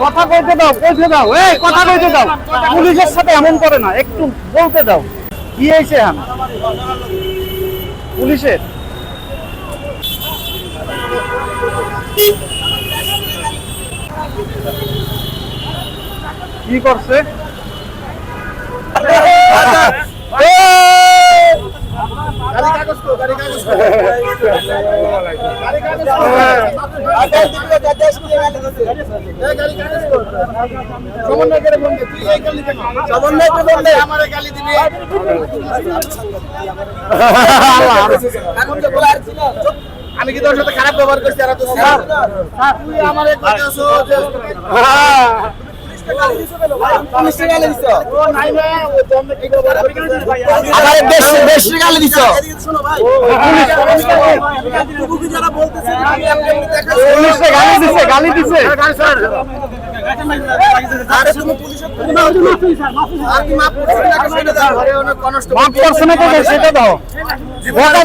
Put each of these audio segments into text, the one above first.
কথা কইতে দাও কইতে দাও। এই, কথা কইতে দাও। পুলিশের সাথে এমন করে না, একটু বলতে দাও। কি হয়েছে এখন? পুলিশের? কি করছে? আমি কি তোর সাথে খারাপ ব্যবহার করছি? আর তো তুই আমার এক কথা বেশ বেশ গালি দিছ। গালি দিছে গালি দিছে। আরে তুমি পুলিশের আর কি মাপ সেটা দাও। করছে না সেটা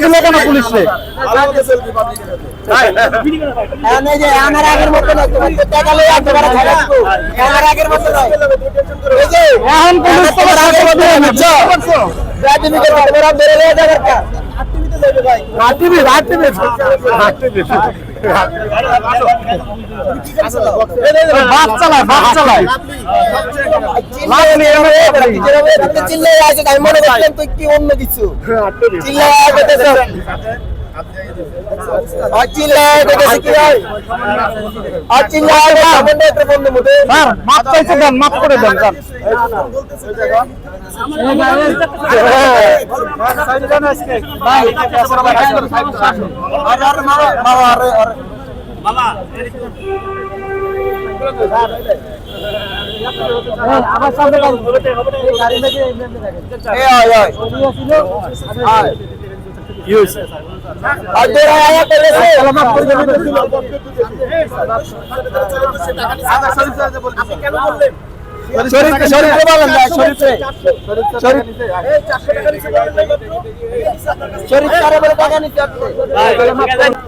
দিল কেন পুলিশে? আমার আগের মতো নয় তোমার তো টাকা লই আসতে পারো আমার আগের মতো নয় এই যে এখন পুলিশ তোমার হাতে বদলে নিচ্ছে রাজনীতি করতে তোমরা বেরে লয়ে যাবে কা রাতিবি রাতিবি রাতিবি বাস চালায় বাস চালায় চিল্লাই আছে আমি মনে করছিলাম তুই কি অন্য কিছু? চিল্লাই আছে মাফ চাইছে দেন মাফ করে দেন স্যার আর তোরা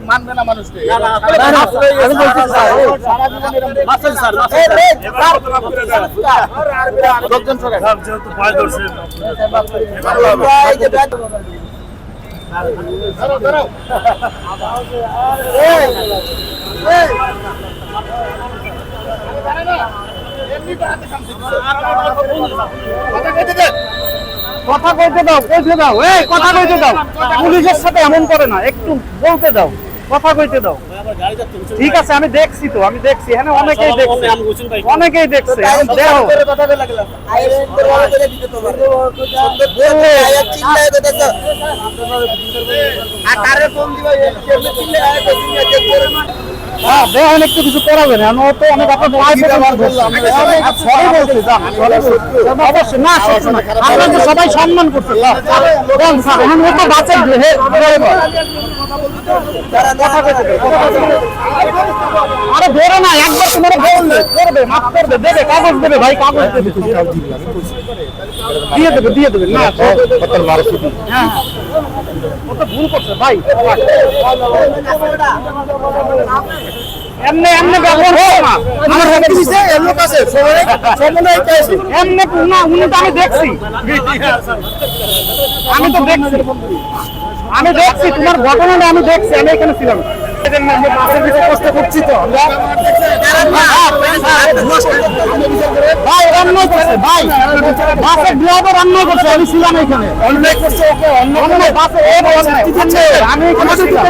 মানবে না মানুষকে। আমি বলছি স্যার। এই রে, স্যার, লোকজন সবাই কথা কইতে দাও কইতে দাও। এই, কথা কইতে দাও। পুলিশের সাথে এমন করে না, একটু বলতে দাও। কথা কইতে দাও। ঠিক আছে আমি দেখছি তো আমি দেখছি। হ্যাঁ অনেকেই দেখছে। অনেকেই দেখছে। দেখো। তোর। আর ফোন দিবা, না। হ্যাঁ দেখেন একটু কিছু করাবেন আমি তো অনেক আপনার অবশ্যই না না আপনাকে সবাই সম্মান করছে। এখন ও তো বাঁচেন। আরে ধরে না একবার তোমার বললে করবে মাফ করবে দেবে কাগজ দেবে ভাই কাগজ দেবে। দিয়ে দেবে দিয়ে দেবে না হ্যাঁ। ও তো ভুল করছে, ভাই। এমনি এমনি আমার হাতে দিছে সমন্বয় আছে। এমনি না, উনি তো আমি দেখছি। আমি তো দেখছি। আমি দেখছি, তোমার ঘটনাটা আমি দেখছি, আমি এখানে ছিলাম। কষ্ট করছি তো ভাই অন্যায় করছে ভাই বাসের ড্রাইভার অন্যায় করছে আমি ছিলাম এখানে অন্যায় করছে ওকে অন্যায় বাসে ও অন্যায় আমি এখানে ছিলাম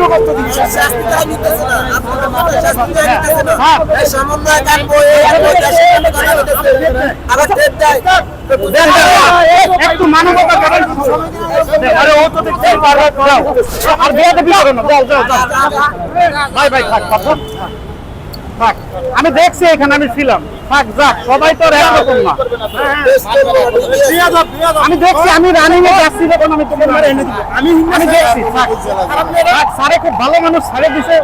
শাস্তি তারা নিতেছে না। আপনাদের মাথায় শাস্তি তারা নিতেছে না। হ্যাঁ। সমন্বয় কাটবো, কথা বলতেছে। আবার দেয়। আমি দেখছি এখানে, আমি ছিলাম। থাক, যাক, সবাই তো একরকম না। আমি দেখছি, আমি রানিং এ যাচ্ছি যখন আমি তোমার আমি দেখছি স্যারে খুব ভালো মানুষ, স্যারে দিছে।